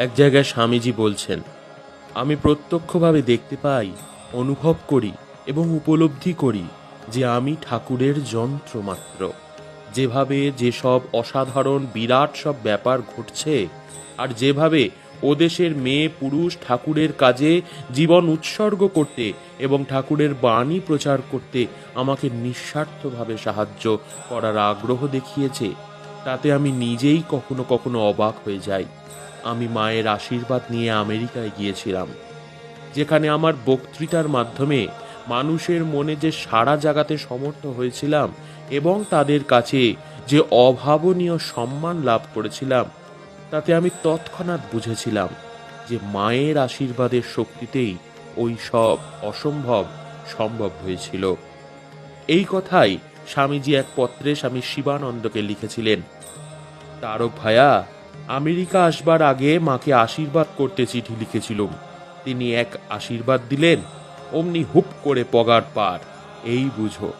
এক জায়গায় স্বামীজি বলছেন, আমি প্রত্যক্ষভাবে দেখতে পাই, অনুভব করি এবং উপলব্ধি করি যে আমি ঠাকুরের যন্ত্র মাত্র। যেভাবে যেসব অসাধারণ বিরাট সব ব্যাপার ঘটছে আর যেভাবে ওদেশের মেয়ে পুরুষ ঠাকুরের কাজে জীবন উৎসর্গ করতে এবং ঠাকুরের বাণী প্রচার করতে আমাকে নিঃস্বার্থভাবে সাহায্য করার আগ্রহ দেখিয়েছে তাতে আমি নিজেই কখনো কখনো অবাক হয়ে যাই। আমি মায়ের আশীর্বাদ নিয়ে আমেরিকায় গিয়েছিলাম, যেখানে আমার বক্তৃতার মাধ্যমে মানুষের মনে যে সাড়া জাগাতে সমর্থ হয়েছিলাম এবং তাদের কাছে যে অভাবনীয় সম্মান লাভ করেছিলাম, তাতে আমি তৎক্ষণাৎ বুঝেছিলাম যে মায়ের আশীর্বাদের শক্তিতেই ওই সব অসম্ভব সম্ভব হয়েছিল। এই কথাই স্বামীজি এক পত্রে স্বামী শিবানন্দকে লিখেছিলেন, তারক ভায়া, আমেরিকা আসবার আগে মাকে আশীর্বাদ করতে চিঠি লিখেছিলুম। তিনি এক আশীর্বাদ দিলেন, অমনি হুপ করে পগার পার। এই বুঝো